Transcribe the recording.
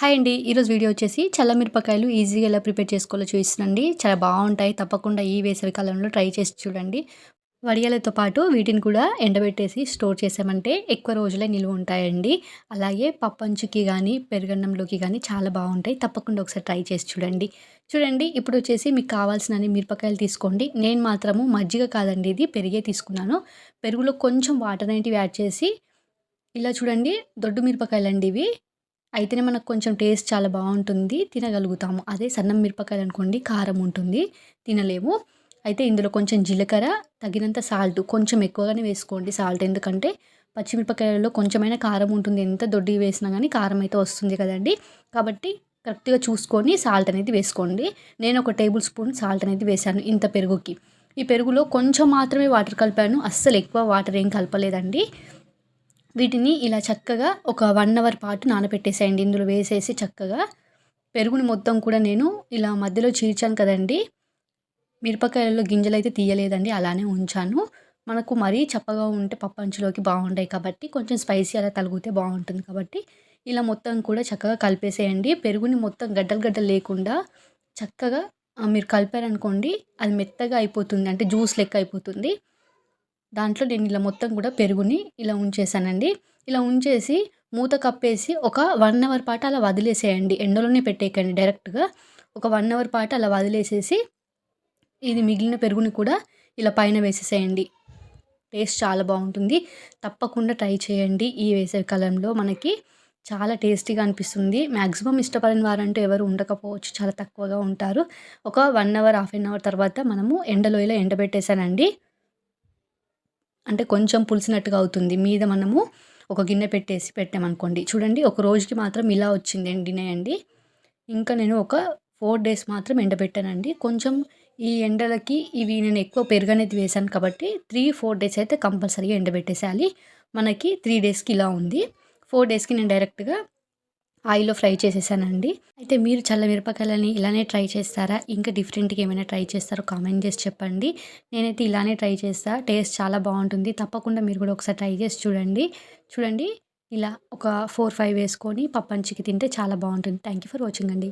Hi అండి. ఈరోజు video వచ్చేసి చల్ల మిరపకాయలు ఈజీగా ఎలా ప్రిపేర్ చేసుకోవాలో చూపిస్తుందండి. చాలా బాగుంటాయి. తప్పకుండా ఈ వేసవి కాలంలో ట్రై చేసి చూడండి. వడియాలతో పాటు వీటిని కూడా ఎండబెట్టేసి స్టోర్ చేసామంటే ఎక్కువ రోజులే నిలువ ఉంటాయండి. అలాగే పప్పంచుకి కానీ పెరుగన్నంలోకి కానీ చాలా బాగుంటాయి. తప్పకుండా ఒకసారి ట్రై చేసి చూడండి. చూడండి ఇప్పుడు వచ్చేసి మీకు కావాల్సిన మిరపకాయలు తీసుకోండి. నేను మాత్రము మజ్జిగ కాదండి ఇది పెరిగే తీసుకున్నాను. పెరుగులో కొంచెం వాటర్ అనేటివి యాడ్ చేసి ఇలా చూడండి దొడ్డు మిరపకాయలు అండి ఇవి. అయితేనే మనకు కొంచెం టేస్ట్ చాలా బాగుంటుంది తినగలుగుతాము. అదే సన్నం మిరపకాయలు అనుకోండి కారం ఉంటుంది తినలేము. అయితే ఇందులో కొంచెం జీలకర్ర తగినంత సాల్ట్ కొంచెం ఎక్కువగానే వేసుకోండి సాల్ట్. ఎందుకంటే పచ్చిమిరపకాయలలో కొంచెమైనా కారం ఉంటుంది ఎంత దొడ్డి వేసినా కానీ కారం అయితే వస్తుంది కదండి. కాబట్టి కరెక్ట్గా చూసుకొని సాల్ట్ అనేది వేసుకోండి. నేను ఒక టేబుల్ స్పూన్ సాల్ట్ అనేది వేశాను ఇంత పెరుగుకి. ఈ పెరుగులో కొంచెం మాత్రమే వాటర్ కలిపాను. అస్సలు ఎక్కువ వాటర్ ఏం కలపలేదండి. వీటిని ఇలా చక్కగా ఒక వన్ అవర్ పాటు నానబెట్టేసేయండి. ఇందులో వేసేసి చక్కగా పెరుగుని మొత్తం కూడా నేను ఇలా మధ్యలో చీల్చాను కదండి. మిరపకాయల్లో గింజలు అయితే తీయలేదండి. అలానే ఉంచాను. మనకు మరీ చప్పగా ఉంటే పప్పంచులోకి బాగుంటాయి కాబట్టి కొంచెం స్పైసీ అలా తలిగితే బాగుంటుంది కాబట్టి ఇలా మొత్తం కూడా చక్కగా కలిపేసేయండి. పెరుగుని మొత్తం గడ్డలు గడ్డలు లేకుండా చక్కగా మీరు కలిపారనుకోండి అది మెత్తగా అయిపోతుంది. అంటే జ్యూస్ లెక్క అయిపోతుంది. దాంట్లో నేను ఇలా మొత్తం కూడా పెరుగుని ఇలా ఉంచేసానండి ఇలా ఉంచేసి మూత కప్పేసి ఒక వన్ అవర్ పాటు అలా వదిలేసేయండి. ఎండలోనే పెట్టేయకండి డైరెక్ట్గా. ఒక వన్ అవర్ పాటు అలా వదిలేసేసి ఇది మిగిలిన పెరుగుని కూడా ఇలా పైన వేసేసేయండి. టేస్ట్ చాలా బాగుంటుంది. తప్పకుండా ట్రై చేయండి ఈ వేసవి కాలంలో. మనకి చాలా టేస్టీగా అనిపిస్తుంది. మ్యాక్సిమం ఇష్టపడిన వారంటూ ఎవరు ఉండకపోవచ్చు. చాలా తక్కువగా ఉంటారు. ఒక one hour half an hour తర్వాత మనము ఎండలో ఇలా ఎండబెట్టేసానండి అంటే కొంచెం పులిసినట్టుగా అవుతుంది. మీద మనము ఒక గిన్నె పెట్టేసి పెట్టామనుకోండి. చూడండి ఒక రోజుకి మాత్రం ఇలా వచ్చింది. ఎండినాయండి ఇంకా నేను ఒక ఫోర్ డేస్ మాత్రం ఎండబెట్టానండి. కొంచెం ఈ ఎండలకి ఇవి నేను ఎక్కువ పెరుగనేది వేశాను కాబట్టి త్రీ ఫోర్ డేస్ అయితే కంపల్సరీగా ఎండబెట్టేసేయాలి. మనకి త్రీ డేస్కి ఇలా ఉంది. ఫోర్ డేస్కి నేను డైరెక్ట్గా ఆయిల్లో ఫ్రై చేసేసానండి. అయితే మీరు చల్ల మిరపకాయలని ఇలానే ట్రై చేస్తారా? ఇంకా డిఫరెంట్గా ఏమైనా ట్రై చేస్తారో కామెంట్ చేసి చెప్పండి. నేనైతే ఇలానే ట్రై చేస్తా. టేస్ట్ చాలా బాగుంటుంది. తప్పకుండా మీరు కూడా ఒకసారి ట్రై చేసి చూడండి. చూడండి ఇలా ఒక ఫోర్ ఫైవ్ వేసుకొని పప్పంచికి తింటే చాలా బాగుంటుంది. థ్యాంక్ యూ ఫర్ వాచింగ్ అండి.